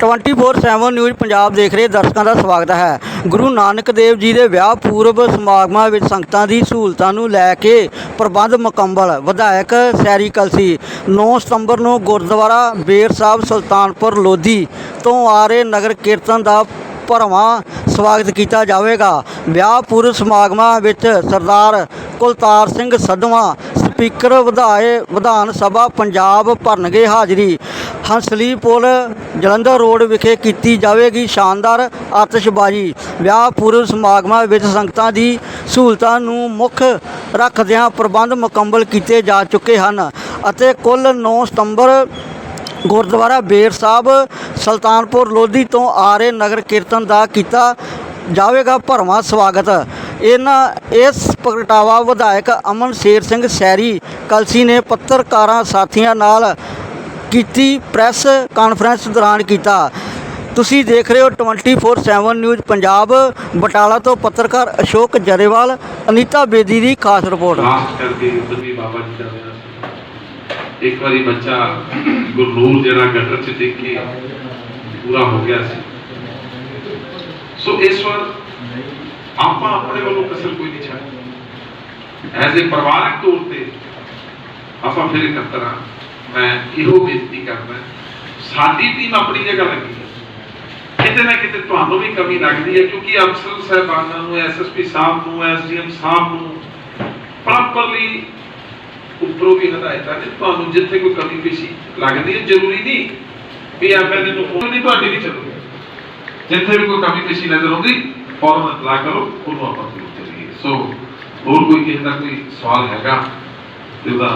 24/7 news Punjab ਦੇਖ ਰਹੇ ਦਰਸ਼ਕਾਂ ਦਾ ਸਵਾਗਤ ਹੈ। ਗੁਰੂ ਨਾਨਕ ਦੇਵ ਜੀ ਦੇ ਵਿਆਹ ਪੂਰਵ ਸਮਾਗਮਾਂ ਵਿੱਚ ਸੰਗਤਾਂ ਦੀ ਸਹੂਲਤਾਂ ਨੂੰ ਲੈ ਕੇ ਪ੍ਰਬੰਧ ਮੁਕੰਮਲ, ਵਿਧਾਇਕ ਸੈਰੀ ਕਲਸੀ 9 ਸਤੰਬਰ ਨੂੰ ਗੁਰਦੁਆਰਾ ਬੇਰ ਸਾਹਿਬ ਸੁਲਤਾਨਪੁਰ ਲੋਧੀ ਤੋਂ ਆ ਰਹੇ ਨਗਰ ਕੀਰਤਨ ਦਾ ਭਰਵਾਂ ਸਵਾਗਤ ਕੀਤਾ ਜਾਵੇਗਾ। ਵਿਆਹ ਪੂਰਵ ਸਮਾਗਮਾਂ ਵਿੱਚ ਸਰਦਾਰ ਕੁਲਤਾਰ ਸਿੰਘ ਸੱਧਵਾਂ, ਸਪੀਕਰ ਵਿਧਾਏ ਵਿਧਾਨ ਸਭਾ ਪੰਜਾਬ ਭਰਨਗੇ ਹਾਜ਼ਰੀ। ਹੰਸਲੀ ਪੁਲ ਜਲੰਧਰ ਰੋਡ ਵਿਖੇ ਕੀਤੀ ਜਾਵੇਗੀ ਸ਼ਾਨਦਾਰ ਆਤਿਸ਼ਬਾਜ਼ੀ। ਵਿਆਹ ਪੂਰਵ ਸਮਾਗਮਾਂ ਵਿੱਚ ਸੰਗਤਾਂ ਦੀ ਸਹੂਲਤਾਂ ਨੂੰ ਮੁੱਖ ਰੱਖਦਿਆਂ ਪ੍ਰਬੰਧ ਮੁਕੰਮਲ ਕੀਤੇ ਜਾ ਚੁੱਕੇ ਹਨ ਅਤੇ ਕੁੱਲ 9 ਸਤੰਬਰ ਗੁਰਦੁਆਰਾ ਬੇਰ ਸਾਹਿਬ, ਸੁਲਤਾਨਪੁਰ ਲੋਧੀ ਤੋਂ ਆ ਰਹੇ ਨਗਰ ਕੀਰਤਨ ਦਾ ਕੀਤਾ ਜਾਵੇਗਾ ਭਰਵਾਂ ਸਵਾਗਤ। ਇਹਨਾਂ ਇਸ ਪ੍ਰਗਟਾਵਾ ਵਿਧਾਇਕ ਅਮਨ ਸ਼ੇਰ ਸਿੰਘ ਸੈਰੀ ਕਲਸੀ ਨੇ ਪੱਤਰਕਾਰਾਂ ਸਾਥੀਆਂ ਨਾਲ ਕੀਤੀ ਪ੍ਰੈਸ ਕਾਨਫਰੰਸ ਦੌਰਾਨ ਕੀਤਾ। ਤੁਸੀਂ ਦੇਖ ਰਹੇ ਹੋ 24/7 ਨਿਊਜ਼ ਪੰਜਾਬ, ਬਟਾਲਾ ਤੋਂ ਪੱਤਰਕਾਰ ਅਸ਼ੋਕ ਜਰੇਵਾਲ, ਅਨੀਤਾ ਬੇਦੀ ਦੀ ਖਾਸ ਰਿਪੋਰਟ। ਲਾਸਟ ਕਰਕੇ ਉਧਰ ਬਾਬਾ ਜੀ ਦਾ ਵਿਆਹ ਇੱਕ ਵਾਰੀ ਬੱਚਾ ਗੁਰਨੂਰ ਜਿਹੜਾ ਗਟਰ ਚ ਦੇਖ ਕੇ ਪੂਰਾ ਹੋ ਗਿਆ ਸੀ। ਸੋ ਇਸ ਵਾਰ ਆਪਾਂ ਆਪਣੇ ਵੱਲੋਂ ਕਸਰ ਕੋਈ ਨਹੀਂ ਛੱਡ ਐਜ਼ ਅ ਪਰਿਵਾਰਕ ਤੌਰ ਤੇ ਆਪਾਂ ਫਿਰ ਇਕੱਤਰ ਮੈਂ ਇਹੋ ਬੇਨਤੀ ਕਰਦਾ, ਸਾਡੀ ਟੀਮ ਆਪਣੀ ਜਗ੍ਹਾ ਲੱਗੀ ਕਿਤੇ ਨਾ ਕਿਤੇ ਤੁਹਾਨੂੰ ਵੀ ਕਮੀ ਲੱਗਦੀ ਹੈ, ਕਿਉਂਕਿ ਅਫਸਰ ਸਾਹਿਬਾਨਾਂ ਨੂੰ ਐਸਐਸਪੀ ਸਾਹਿਬ ਨੂੰ ਐਸਡੀਐਮ ਸਾਹਿਬ ਨੂੰ ਪ੍ਰੋਪਰਲੀ ਉੱਪਰੋਂ ਵੀ ਹਦਾਇਤਾਂ ਨੇ, ਤੁਹਾਨੂੰ ਜਿੱਥੇ ਕੋਈ ਕਮੀ ਪੇਸ਼ੀ ਲੱਗਦੀ ਹੈ, ਜ਼ਰੂਰੀ ਨਹੀਂ ਵੀ ਐਮਐਲਏ ਨੂੰ ਨਹੀਂ ਤੁਹਾਡੀ ਵੀ ਚੱਲੂਗੀ ਜਿੱਥੇ ਵੀ ਕੋਈ ਕਮੀ ਪੇਸ਼ੀ ਨਜ਼ਰ ਆਉਂਦੀ ਫੌਰਨ ਇਤਲਾਹ ਕਰੋ, ਉਹਨੂੰ ਆਪਾਂ ਜ਼ਰੂਰ ਕਰੀਏ ਸੋ ਹੋਰ ਕੋਈ ਕਿਸੇ ਦਾ ਕੋਈ ਸਵਾਲ ਹੈਗਾ? ਤੇ ਉਹਦਾ